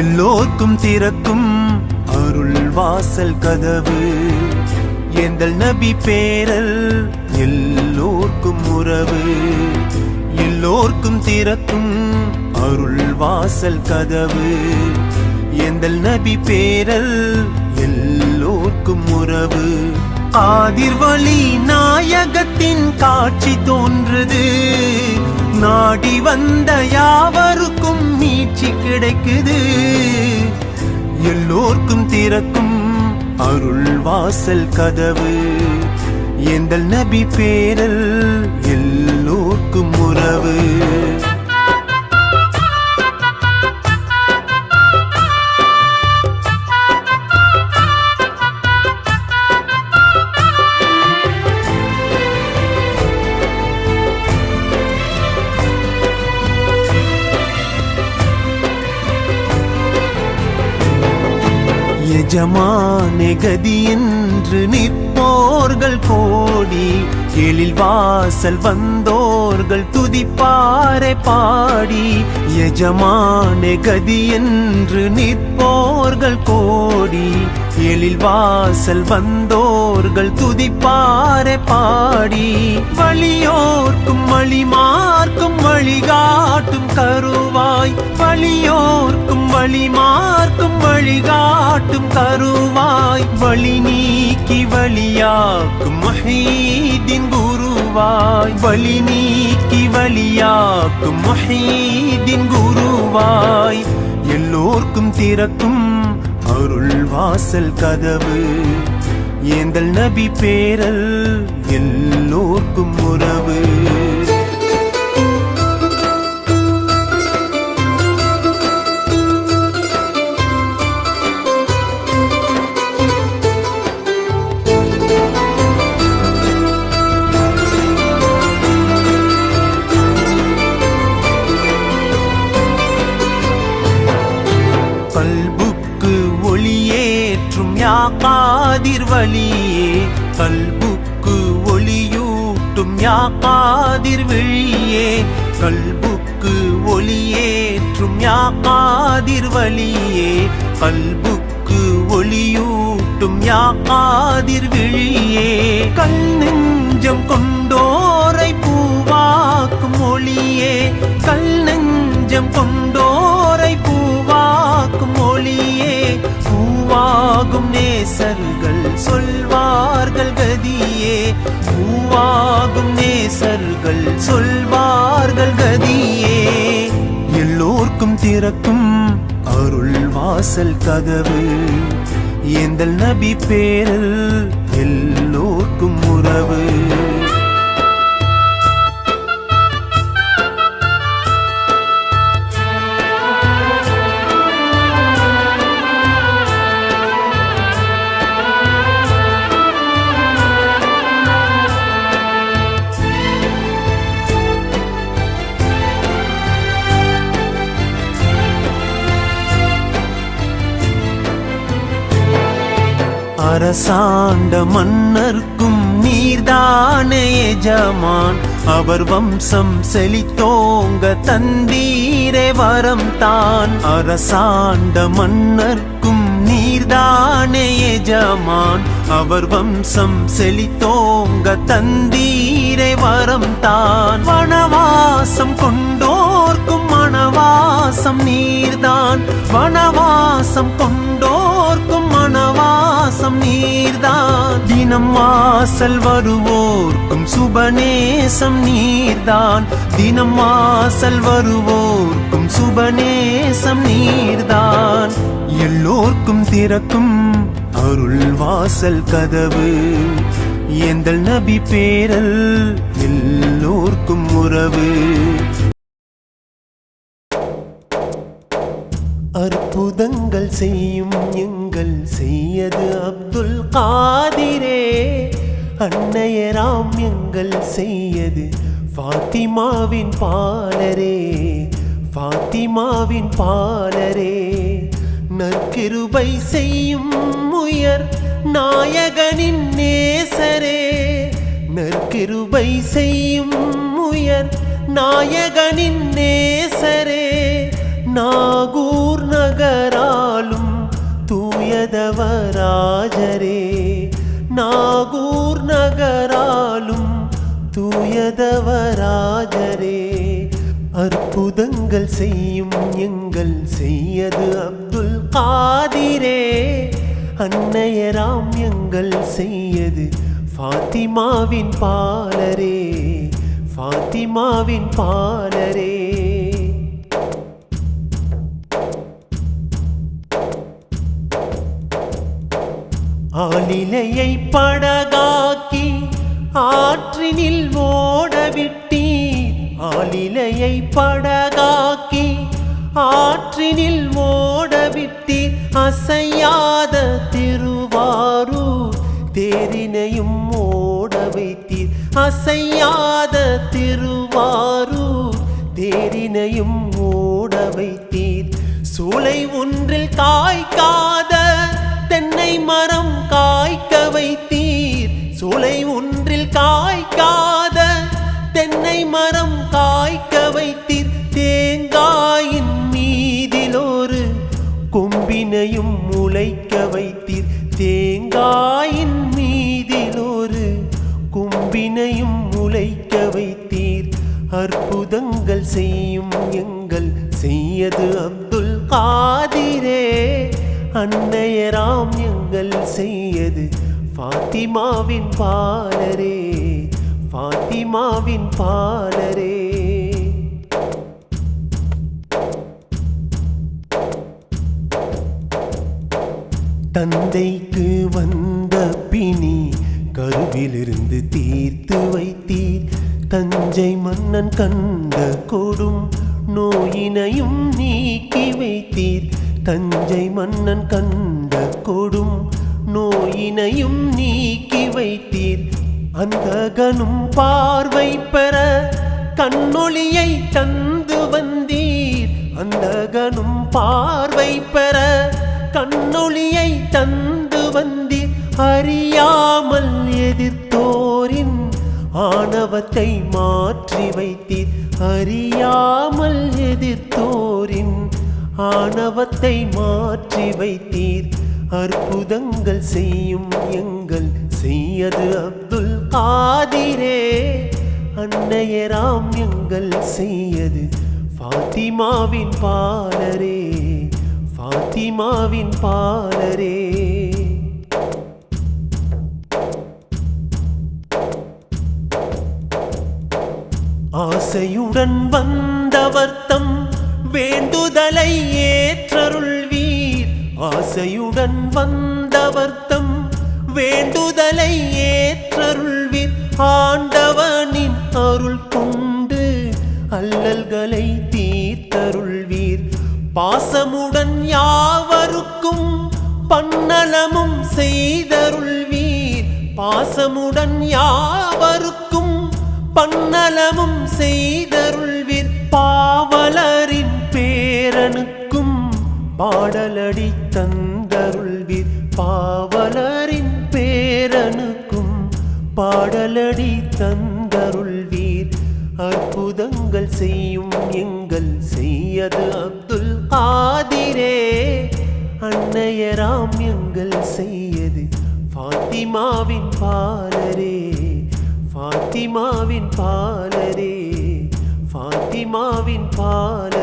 எல்லோர்க்கும் திறக்கும் அருள் வாசல் கதவு. எந்தல் நபி பேரல் எல்லோர்க்கும் உறவு. எல்லோர்க்கும் திறக்கும் அருள் வாசல் கதவு. எந்தல் நபி பேரல் எல்லோர்க்கும் உறவு. ஆதிர்வழி நாயகத்தின் காட்சி தோன்றுது. நாடி வந்த யாவருக்கும் நீ கிடைக்குது. எல்லோர்க்கும் திறக்கும் அருள் வாசல் கதவு. எந்தல் நபி பேரல் எல்லோர்க்கும் உறவு. எஜமானே கதி என்று நிற்போர்கள் கோடி. எழில் வாசல் வந்தோர்கள் துதிப்பாரை பாடி. எஜமானே கதி என்று நிற்போர்கள் கோடி. எழில் வாசல் வந்தோர்கள் துதிப்பாரை பாடி. வழியோர்க்கும் வழிமார்க்கும் வழிகாட்டும் கருவாய். வழியோர்க்கும் வழிமார்க்கும் வழிகாட்டும் கருவாய். வழி நீக்கி வழியாக்கும் மஹீதின் குருவாய். வழி நீக்கி வழியாக்கும் மஹீதின் குருவாய். எல்லோர்க்கும் திறக்கும் அருள் வாசல் கதவு ஏந்தல் நபி பேரல் எல்லோர்க்கும் உறவு. பல்பு ஒளியேற்றும் யாக்காதிர் வழியே. கல்புக்கு ஒளியூட்டும் யாக்காதிர் காதிர் விழியே. கல்புக்கு ஒளியேற்றும் யாக்காதிர் வழியே. கல்புக்கு ஒளியூட்டும் யாக்காதிர் காதிர் விழியே. கல் நெஞ்சம் கொண்டோரை பூ பூவாக்கும் மொழியே கல் நெஞ்சம் கொண்டோரை பூவாக்கும் மொழியே பூவாகும் நேசர்கள் சொல்வார்கள் கதியே. பூவாகும் நேசர்கள் சொல்வார்கள் கதியே. எல்லோர்க்கும் திறக்கும் அருள் வாசல் கதவு. ஏந்தல் நபி பேரல் எல்லோர்க்கும் உறவு. அரசாண்ட மன்னர்க்கும் நீர்தானே ஜமான் அவர் வம்சம் செழித்தோங்க தந்தீரே வரம் தான் அரசாண்ட மன்னர்க்கும் நீர்தானே ஜமான் அவர் வம்சம் செழித்தோங்க தந்தீரே வரம் தான் வனவாசம் கொண்டோர்க்கும் மனவாசம் நீர்தான். வனவாசம் கொண்டோர்க்கும் தினம் வாசல் வருவோர்க்கும் சுபநேசம் நீர்தான். தினம் வாசல் வருவோர்க்கும் சுபநேசம் நீர்தான். எல்லோர்க்கும் திறக்கும் அருள் வாசல் கதவு. எந்தல் நபி பேரல் எல்லோர்க்கும் உறவு. அற்புதங்கள் செய்யும் எங்கள் செய்யது அப்துல் காதிரே. அன்னையராம் எங்கள் செய்யது ஃபாத்திமாவின் பாலரே. ஃபாத்திமாவின் பாலரே. நற்கிருபை செய்யும் உயர் நாயகனின் நேசரே. நற்கிருபை செய்யும் முயர் நாயகனின் நேசரே. நாகூர் நகராலும் தூயதவராஜரே. நாகூர் நகராலும் தூயதவராஜரே. அற்புதங்கள் செய்யும் எங்கள் செய்யது அப்துல் காதிரே. அன்னையராம் எங்கள் செய்யது ஃபாத்திமாவின் பாலரே. ஃபாத்திமாவின் பாலரே. ஆலிலையை படகாக்கி ஆற்றினில் ஓடவிட்டீர். ஆலிலையை படகாக்கி ஆற்றினில் ஓடவிட்டீர். அசையாத திருவாரூர் தேரினையும் ஓட வைத்தீர். அசையாத திருவாரூர் தேரினையும் ஓட வைத்தீர். சூளை ஒன்றில் காய்க்காத தென்னை மரம் காய்க்க வைத்தீர். சூளை ஒன்றில் காய்க்காத தென்னை மரம் காய்க்க வைத்தீர். தேங்காயின் மீதில் ஒரு கொம்பினையும் முளைக்க வைத்தீர். தேங்காயின் மீதில் ஒரு கொம்பினையும் முளைக்க வைத்தீர். அற்புதங்கள் செய்யும் எங்கள் செய்யது அப்துல் காதிரே. அன்னையராம் எங்கள் செய்யது. ஃபாத்திமாவின் பாலரே ஃபாத்திமாவின் பாலரே. தந்தைக்கு வந்த பிணி கருவிலிருந்து தீர்த்து வைத்தீர். தஞ்சை மன்னன் கண்ட கொடும் நோயினையும் நீக்கி வைத்தீர். தஞ்சை மன்னன் கண்ட கொடும் நோயினையும் நீக்கி வைத்தீர். அந்த கனும் பார்வை பெற கண்ணொளியை தந்து வந்தீர். அந்த கனும் பார்வை பெற கண்ணொளியை தந்து வந்தீர். அறியாமல் எதிர்த்தோரின் ஆணவத்தை மாற்றி வைத்தீர். அறியாமல் எதிர்த்தோரின் ஆணவத்தை மாற்றி வைத்தீர். அற்புதங்கள் செய்யும் எங்கள் செய்யது அப்துல் காதிரே. அன்னையராம் எங்கள் செய்யது ஃபாத்திமாவின் பாலரே. ஃபாத்திமாவின் பாலரே. ஆசையுடன் வந்தவர்த்தம் வேண்டுதலை ஏற்றருள்வீர். ஆசையுடன் வந்தவர்த்தம் வேண்டுதலை ஏற்றருள்வீர். ஆண்டவனின் அருள் கொண்டு அல்லல்களை தீர்த்தருள்வீர். பாசமுடன் யாவருக்கும் பன்னலமும் செய்தருள்வீர். பாசமுடன் யாவருக்கும் பன்னலமும் செய்த பாடலடி தந்தருள்வீர் பாவலரின் பேரனுக்கும் பாடலடி தந்தருள்வீர் அற்புதங்கள் செய்யும் எங்கள் செய்யது அப்துல் காதிரே. அன்னையராம் எங்கள் செய்யது ஃபாத்திமாவின் பாலரே. ஃபாத்திமாவின் பாலரே. ஃபாத்திமாவின் பாலரே